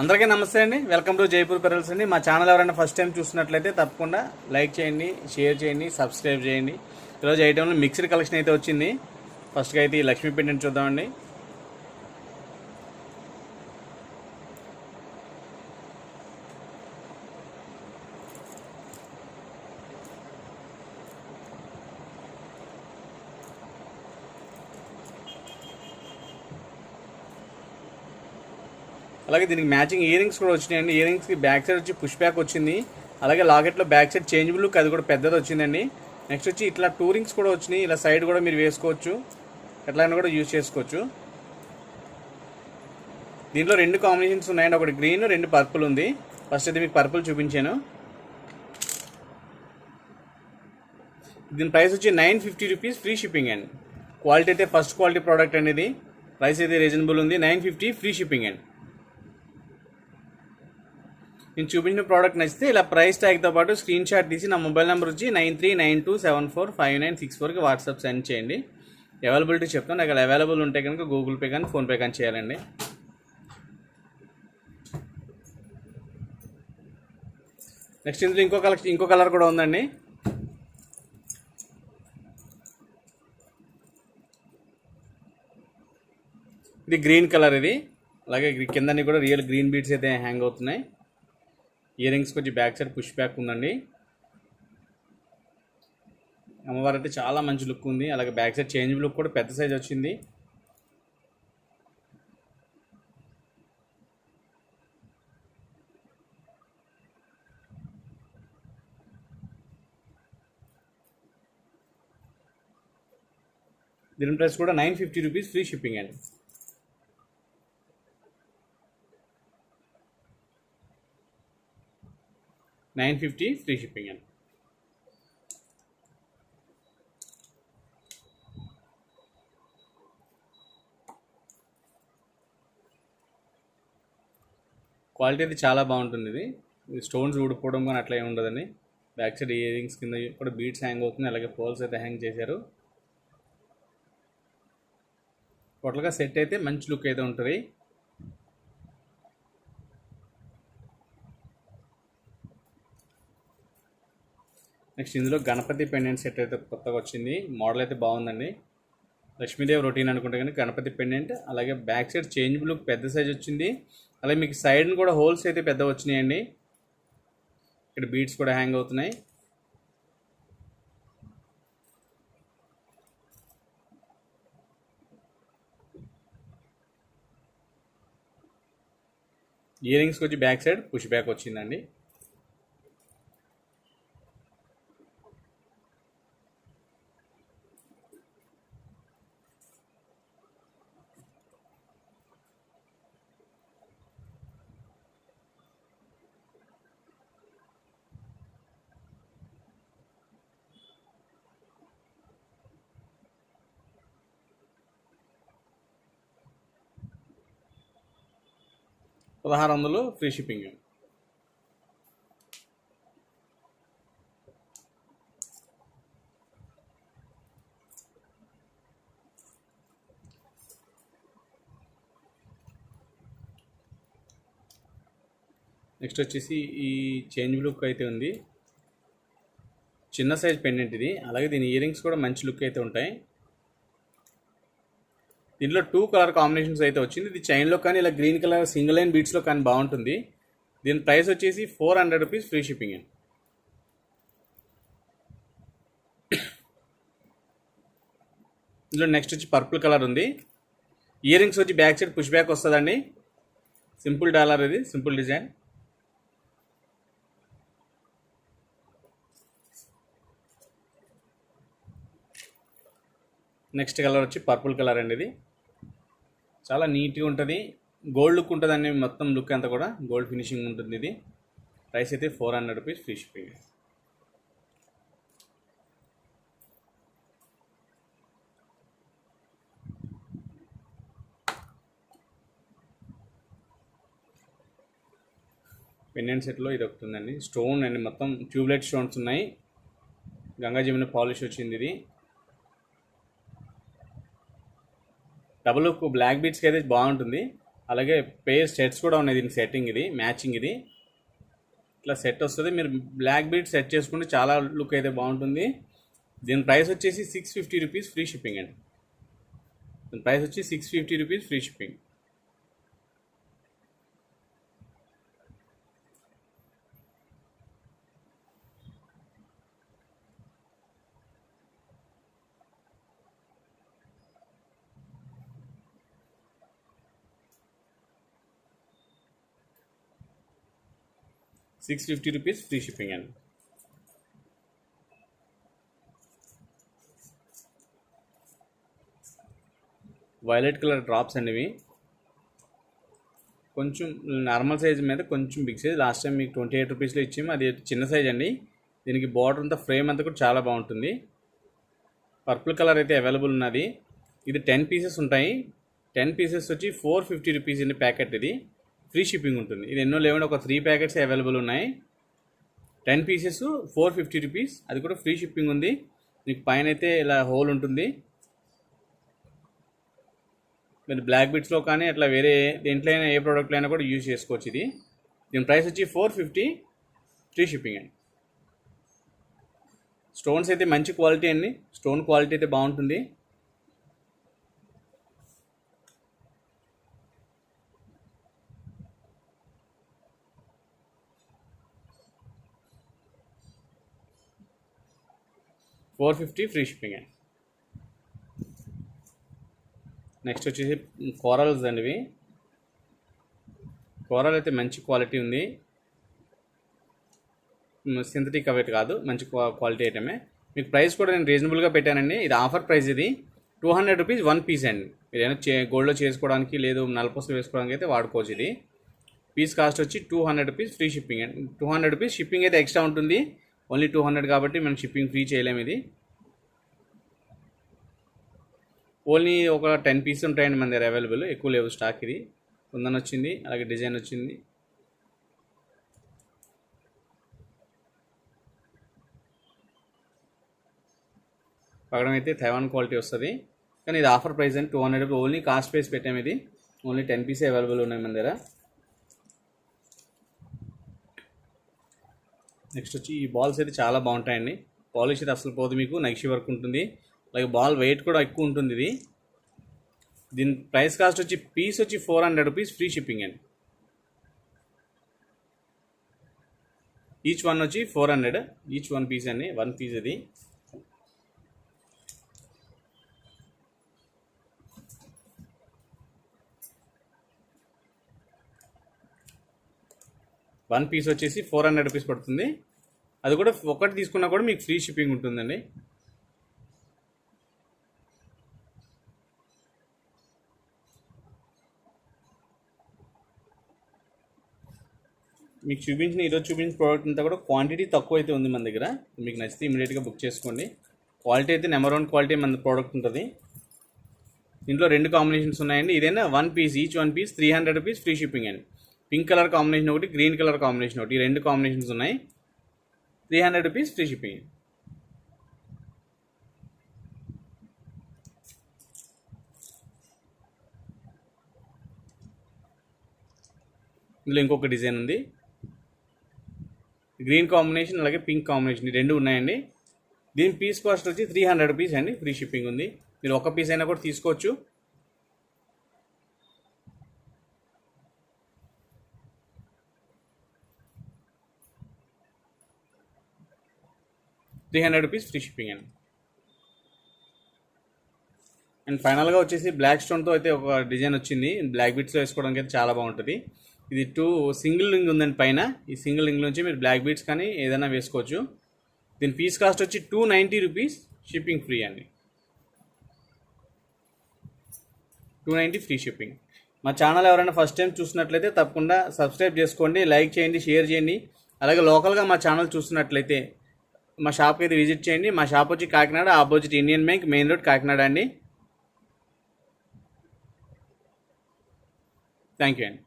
అందరికీ నమస్తే అండి. వెల్కమ్ టు జైపూర్ పెరల్స్ అండి. మా ఛానల్ ఎవరైనా ఫస్ట్ టైం చూసినట్లయితే తప్పకుండా లైక్ చేయండి షేర్ చేయండి సబ్స్క్రైబ్ చేయండి. ఈరోజు ఐటెంలో మిక్స్డ్ కలెక్షన్ అయితే వచ్చింది. ఫస్ట్గా అయితే ఈ లక్ష్మీ చూద్దామండి. అలాగే దీనికి మ్యాచింగ్ ఇయరింగ్స్ కూడా వచ్చినాయండి. ఇయరింగ్స్కి బ్యాక్ సైడ్ వచ్చి పుష్ బ్యాక్ వచ్చింది. అలాగే లాకెట్లో బ్యాక్ సైడ్ చేంజబుల్ అది కూడా పెద్దది వచ్చిందండి. నెక్స్ట్ వచ్చి ఇట్లా టూరింగ్స్ కూడా వచ్చినాయి. ఇలా సైడ్ కూడా మీరు వేసుకోవచ్చు. ఎట్లయినా కూడా యూజ్ చేసుకోవచ్చు. దీంట్లో రెండు కాంబినేషన్స్ ఉన్నాయండి. ఒకటి గ్రీన్ రెండు పర్పుల్ ఉంది. ఫస్ట్ అయితే మీకు పర్పుల్ చూపించాను. దీని ప్రైస్ వచ్చి nine fifty rupees free shipping అండి. క్వాలిటీ అయితే ఫస్ట్ క్వాలిటీ ప్రోడక్ట్ అనేది ప్రైస్ అయితే రీజనబుల్ ఉంది. నైన్ ఫిఫ్టీ ఫ్రీ షిప్పింగ్ అండి. నేను చూపించిన ప్రోడక్ట్ నచ్చితే ఇలా ప్రైస్ ట్యాగ్తో పాటు స్క్రీన్ షాట్ తీసి నా మొబైల్ నెంబర్ వచ్చి nine three nine two seven four five nine six ఫోర్కి వాట్సాప్ సెండ్ చేయండి. అవైలబిలిటీ చెప్తాను అక్కడ అవైలబుల్ ఉంటే కనుక గూగుల్ పే కానీ ఫోన్పే కానీ చేయాలండి. నెక్స్ట్ ఇందులో ఇంకో కలర్ ఇంకో కలర్ కూడా ఉందండి. ఇది గ్రీన్ కలర్ ఇది. అలాగే గ్రీ- కిందని కూడా రియల్ గ్రీన్ బీట్స్ అయితే హ్యాంగ్ అవుతున్నాయి. ఇయర్ రింగ్స్ కొంచెం బ్యాక్ సైడ్ పుష్ బ్యాక్ ఉందండి. అమ్మవారు అయితే చాలా మంచి లుక్ ఉంది. అలాగే బ్యాక్ సైడ్ చేంజ్ లుక్ కూడా పెద్ద సైజ్ వచ్చింది. దీని ప్రైస్ కూడా nine fifty rupees free shipping అండి. నైన్ ఫిఫ్టీ ఫ్రీ షిప్పింగ్ అండి. క్వాలిటీ అయితే చాలా బాగుంటుంది ఇది. స్టోన్స్ ఊడిపోవడం కానీ అట్లా ఏమి ఉండదండి. బ్యాక్ సైడ్ ఇయర్ కింద కూడా బీట్స్ హ్యాంగ్ అవుతుంది అలాగే పోల్స్ అయితే హ్యాంగ్ చేశారు. టోటల్గా సెట్ అయితే మంచి లుక్ అయితే ఉంటుంది. నెక్స్ట్ ఇందులో గణపతి పెండెంట్ సెట్ అయితే కొత్తగా వచ్చింది. మోడల్ అయితే బాగుందండి. లక్ష్మీదేవి రొటీన్ అనుకుంటే కానీ గణపతి పెండెంట్ అలాగే బ్యాక్ సైడ్ చేంజబుల్ పెద్ద సైజ్ వచ్చింది. అలాగే మీకు సైడ్ కూడా హోల్స్ అయితే పెద్ద వచ్చినాయండి. ఇక్కడ బీట్స్ కూడా హ్యాంగ్ అవుతున్నాయి. ఇయర్ రింగ్స్కి వచ్చి బ్యాక్ సైడ్ పుష్ బ్యాక్ వచ్చిందండి. పదహారు వందలు ఫ్రీ షిప్పింగ్. నెక్స్ట్ వచ్చేసి ఈ చేంజ్ లుక్ అయితే ఉంది. చిన్న సైజ్ పెండెంట్ ఇది. అలాగే దీని ఇయర్ రింగ్స్ కూడా మంచి లుక్ అయితే ఉంటాయి. దీంట్లో టూ కలర్ కాంబినేషన్స్ అయితే వచ్చింది. ఇది చైన్లో కానీ ఇలా గ్రీన్ కలర్ సింగిల్ లైన్ బీట్స్లో కానీ బాగుంటుంది. దీని ప్రైస్ వచ్చేసి four hundred rupees free shipping అండి ఇందులో నెక్స్ట్ వచ్చి పర్పుల్ కలర్ ఉంది. ఇయర్ రింగ్స్ వచ్చి బ్యాక్ సైడ్ పుష్ బ్యాక్ వస్తుందండి. సింపుల్ డాలర్ ఇది సింపుల్ డిజైన్ నెక్స్ట్ కలర్ వచ్చి పర్పుల్ కలర్ అండి ఇది. చాలా నీట్గా ఉంటుంది. గోల్డ్ లుక్ ఉంటుంది అండి మొత్తం లుక్ అంతా కూడా. గోల్డ్ ఫినిషింగ్ ఉంటుంది ఇది. ప్రైస్ అయితే four hundred rupees free shipping pendant సెట్లో ఇది ఒకటి ఉందండి. స్టోన్ అండి మొత్తం. ట్యూబ్లైట్ స్టోన్స్ ఉన్నాయి. గంగా జమున పాలిష్ వచ్చింది ఇది. డబుల్ బ్లాక్ బీట్స్కి అయితే బాగుంటుంది. అలాగే పేర్ సెట్స్ కూడా ఉన్నాయి దీని సెట్టింగ్ ఇది మ్యాచింగ్ ఇది. ఇట్లా సెట్ వస్తుంది. మీరు బ్లాక్ బీట్ సెట్ చేసుకుంటే చాలా లుక్ అయితే బాగుంటుంది. దీని ప్రైస్ వచ్చేసి six fifty rupees free shipping అండి. దీని ప్రైస్ వచ్చి six fifty rupees free shipping six fifty rupees free shipping అండి వైలెట్ కలర్ డ్రాప్స్ అండి ఇవి కొంచెం నార్మల్ సైజ్ మీద కొంచెం బిగ్ సైజ్ లాస్ట్ టైం మీకు ట్వంటీ ఎయిట్ రూపీస్లో ఇచ్చాము. అది చిన్న సైజ్ అండి. దీనికి బార్డర్ అంతా ఫ్రేమ్ అంతా కూడా చాలా బాగుంటుంది. పర్పుల్ కలర్ అయితే అవైలబుల్ ఉన్నది. ఇది టెన్ పీసెస్ ఉంటాయి. టెన్ పీసెస్ వచ్చి ఫోర్ ఫిఫ్టీ రూపీస్ అండి ప్యాకెట్ ఇది. ఫ్రీ షిప్పింగ్ ఉంటుంది. ఇది ఎన్నో లేవండి. ఒక త్రీ ప్యాకెట్స్ అవైలబుల్ ఉన్నాయి. Ten pieces four fifty rupees అది కూడా ఫ్రీ షిప్పింగ్ ఉంది. మీకు పైన అయితే ఇలా హోల్ ఉంటుంది. మీరు బ్లాక్ బిట్స్లో కానీ అట్లా వేరే దేంట్లో అయినా ఏ ప్రోడక్ట్లో అయినా కూడా యూజ్ చేసుకోవచ్చు ఇది. దీని ప్రైస్ వచ్చి ఫోర్ ఫిఫ్టీ ఫ్రీ షిప్పింగ్ అండి. స్టోన్స్ అయితే మంచి క్వాలిటీ అండి. స్టోన్ క్వాలిటీ అయితే బాగుంటుంది. ఫోర్ ఫిఫ్టీ ఫ్రీ షిప్పింగ్ అండి. నెక్స్ట్ వచ్చేసి కోరల్స్ అండి ఇవి. కోరల్ అయితే మంచి క్వాలిటీ ఉంది. సింథటిక్ అవేట్ కాదు మంచి క్వా- క్వాలిటీ ఐటమే. మీకు ప్రైస్ కూడా నేను రీజనబుల్గా పెట్టానండి. ఇది ఆఫర్ ప్రైస్ ఇది. Two hundred rupees one piece అండి. మీరు ఏదైనా చే గోల్డ్లో చేసుకోవడానికి లేదు నలపసులు వేసుకోవడానికి అయితే వాడుకోవచ్చు ఇది. పీస్ కాస్ట్ వచ్చి two hundred rupees free shipping అండి. టూ హండ్రెడ్ రూపీస్ షిప్పింగ్ అయితే ఎక్స్ట్రా ఉంటుంది. ఓన్లీ టూ హండ్రెడ్ కాబట్టి మనం షిప్పింగ్ ఫ్రీ చేయలేము ఇది. ఓన్లీ ఒక టెన్ పీస్ ఉంటాయండి మన దగ్గర అవైలబుల్. ఎక్కువ లేవు స్టాక్ ఇది. కుందన్ వచ్చింది అలాగే డిజైన్ వచ్చింది. పగడం అయితే థైవాన్ క్వాలిటీ వస్తుంది. కానీ ఇది ఆఫర్ ప్రైస్ అండి two hundred only cost price పెట్టాము ఇది. ఓన్లీ టెన్ పీసే అవైలబుల్ ఉన్నాయి మన దగ్గర. నెక్స్ట్ వచ్చి ఈ బాల్స్ అయితే చాలా బాగుంటాయండి. పాలిష్ అయితే అసలు పోదు మీకు నెక్స్ట్ వర్క్ ఉంటుంది. అలాగే బాల్ వెయిట్ కూడా ఎక్కువ ఉంటుంది ఇది. దీని ప్రైస్ కాస్ట్ వచ్చి పీస్ వచ్చి four hundred rupees free shipping అండి. ఈచ్ వన్ వచ్చి four hundred each one piece అండి వన్ పీస్ ఇది. వన్ పీస్ వచ్చేసి ఫోర్ హండ్రెడ్ రూపీస్ పడుతుంది. అది కూడా ఒకటి తీసుకున్నా కూడా మీకు ఫ్రీ షిప్పింగ్ ఉంటుందండి. మీకు చూపించిన ఈరోజు చూపించిన ప్రోడక్ట్ అంతా కూడా క్వాంటిటీ తక్కువ అయితే ఉంది మన దగ్గర. మీకు నచ్చితే ఇమీడియట్గా బుక్ చేసుకోండి. క్వాలిటీ అయితే నెంబర్ వన్ క్వాలిటీ మన ప్రోడక్ట్ ఉంటుంది. దీంట్లో రెండు కాంబినేషన్స్ ఉన్నాయండి. ఇదైనా one piece each one piece three hundred rupees free shipping అండి. పింక్ కలర్ కాంబినేషన్ ఒకటి గ్రీన్ కలర్ కాంబినేషన్ ఒకటి. ఈ రెండు కాంబినేషన్స్ ఉన్నాయి. Three hundred rupees free shipping. ఇందులో ఇంకొక డిజైన్ ఉంది. గ్రీన్ కాంబినేషన్ అలాగే పింక్ కాంబినేషన్ ఈ రెండు ఉన్నాయండి. దీని పీస్ కాస్ట్ వచ్చి త్రీ హండ్రెడ్ రూపీస్ అండి. ఫ్రీ షిప్పింగ్ ఉంది. మీరు ఒక పీస్ అయినా కూడా తీసుకోవచ్చు. Three hundred rupees free shipping అండి. అండ్ ఫైనల్గా వచ్చేసి బ్లాక్ స్టోన్తో అయితే ఒక డిజైన్ వచ్చింది. బ్లాక్ బీట్స్లో వేసుకోవడానికి అయితే చాలా బాగుంటుంది. ఇది టూ సింగిల్ రింగ్ ఉందండి పైన. ఈ సింగిల్ రింగ్ నుంచి మీరు బ్లాక్ బీట్స్ కానీ ఏదైనా వేసుకోవచ్చు. దీని పీస్ కాస్ట్ వచ్చి two ninety rupees shipping free అండి. టూ నైంటీ ఫ్రీ షిప్పింగ్ మా ఛానల్ ఎవరైనా ఫస్ట్ టైం చూసినట్లయితే తప్పకుండా సబ్స్క్రైబ్ చేసుకోండి లైక్ చేయండి షేర్ చేయండి. అలాగే లోకల్గా మా ఛానల్ చూస్తున్నట్లయితే మా షాప్కి అయితే విజిట్ చేయండి. మా షాప్ వచ్చి Kakinada opposite Indian bank main road Kakinada అండి. థ్యాంక్ యూ అండి.